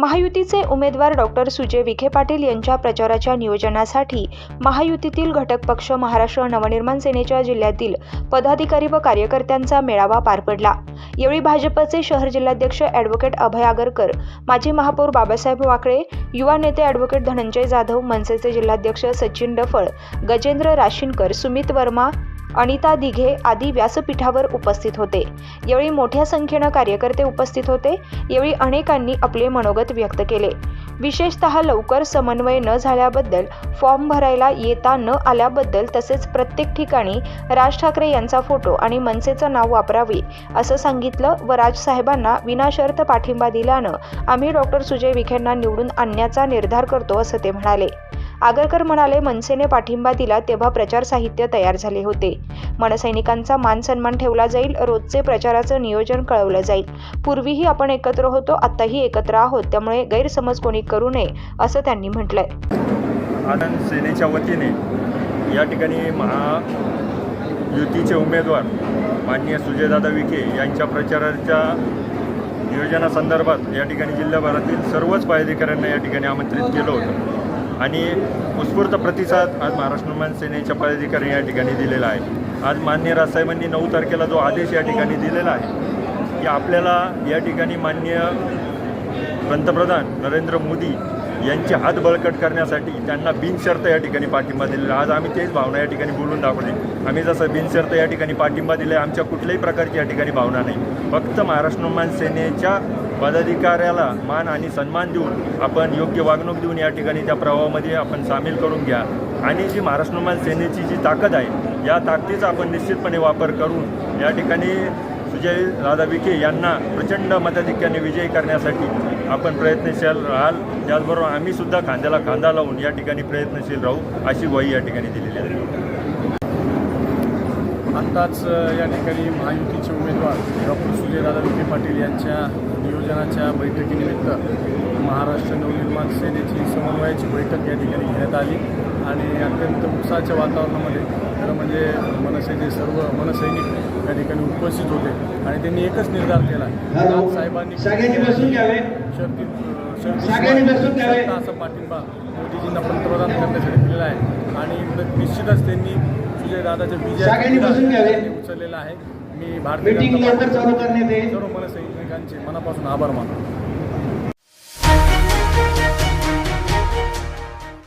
महायुतीचे उमेदवार डॉक्टर सुजय विखे पाटील यांच्या प्रचाराच्या नियोजनासाठी महायुतीतील घटक पक्ष महाराष्ट्र नवनिर्माण सेनेच्या जिल्ह्यातील पदाधिकारी व कार्यकर्त्यांचा मेळावा पार पडला. यावेळी भाजपचे शहर जिल्हाध्यक्ष ॲडव्होकेट अभय आगरकर माजी महापौर बाबासाहेब वाकळे युवा नेते ॲडव्होकेट धनंजय जाधव मनसेचे जिल्हाध्यक्ष सचिन डफळ गजेंद्र राशीनकर सुमित वर्मा अनिता दिघे आदी व्यासपीठावर उपस्थित होते. यावेळी मोठ्या संख्येनं कार्यकर्ते उपस्थित होते. यावेळी अनेकांनी आपले मनोगत व्यक्त केले. विशेषतः लवकर समन्वय न झाल्याबद्दल फॉर्म भरायला येता न आल्याबद्दल तसेच प्रत्येक ठिकाणी राज ठाकरे यांचा फोटो आणि मनसेचं नाव वापरावे असं सांगितलं व राजसाहेबांना विनाशर्त पाठिंबा दिल्यानं आम्ही डॉक्टर सुजय विखेंना निवडून आणण्याचा निर्धार करतो असं ते म्हणाले. आगरकर म्हणाले मनसेने पाठिंबा दिला तेव्हा प्रचार साहित्य तयार झाले होते. मनसैनिकांचा मान सन्मान ठेवला जाईल रोजचे प्रचाराचं नियोजन कळवलं जाईल. पूर्वीही आपण एकत्र होतो आत्ताही एकत्र आहोत त्यामुळे गैरसमज कोणी करू नये असं त्यांनी म्हटलंय. आनंद सेनेच्या वतीने या ठिकाणी महायुतीचे उमेदवार माननीय सुजयदादा विखे यांच्या प्रचाराच्या नियोजनासंदर्भात या ठिकाणी जिल्हाभरातील सर्वच पदाधिकाऱ्यांना या ठिकाणी आमंत्रित केलं होतं. आणि उत्स्फूर्त प्रतिसाद आज महाराष्ट्र निर्माण सेनेच्या पदाधिकारी या ठिकाणी दिलेला आहे. आज मान्य राजसाहेबांनी नऊ तारखेला जो आदेश या ठिकाणी दिलेला आहे की आपल्याला या ठिकाणी मान्य पंतप्रधान नरेंद्र मोदी यांचे हात बळकट करण्यासाठी त्यांना बिनशर्त या ठिकाणी पाठिंबा दिलेला आज आम्ही तेच भावना या ठिकाणी बोलून दाखवली. आम्ही जसं बिनशर्त या ठिकाणी पाठिंबा दिला आहे आमच्या कुठल्याही प्रकारची या ठिकाणी भावना नाही. फक्त महाराष्ट्र निर्माण सेनेच्या पदाधिकाऱ्याला मान आणि सन्मान देऊन आपण योग्य वागणूक देऊन या ठिकाणी त्या प्रवाहामध्ये आपण सामील करून घ्या. आणि जी महाराष्ट्र सेनेची जी ताकद आहे या ताकदीचा आपण निश्चितपणे वापर करून या ठिकाणी सुजय राधा विखे यांना प्रचंड मताधिक्याने विजयी करण्यासाठी आपण प्रयत्नशील राहाल. त्याचबरोबर आम्हीसुद्धा खांद्याला खांदा लावून या ठिकाणी प्रयत्नशील राहू अशी ग्वाही या ठिकाणी दिलेली आहे. आत्ताच या ठिकाणी महायुतीचे उमेदवार डॉक्टर सुजयदादा विखे पाटील यांच्या नियोजनाच्या बैठकीनिमित्त महाराष्ट्र नवनिर्माण सेनेची समन्वयाची बैठक या ठिकाणी घेण्यात आली आणि अत्यंत उत्साहाच्या वातावरणामध्ये खरं म्हणजे मनसेचे सर्व मनसैनिक या ठिकाणी उपस्थित होते आणि त्यांनी एकच निर्धार केला. साहेबांनी. शर्ती आरक्षण असा पाठिंबा मोदीजींना पंतप्रधान करण्यासाठी दिलेला आहे. आणि निश्चितच त्यांनी सुजय दादाच्या विजय उचललेला आहे. मी भारतीय सर्व मनसैनिकांचे मनापासून आभार मानतो.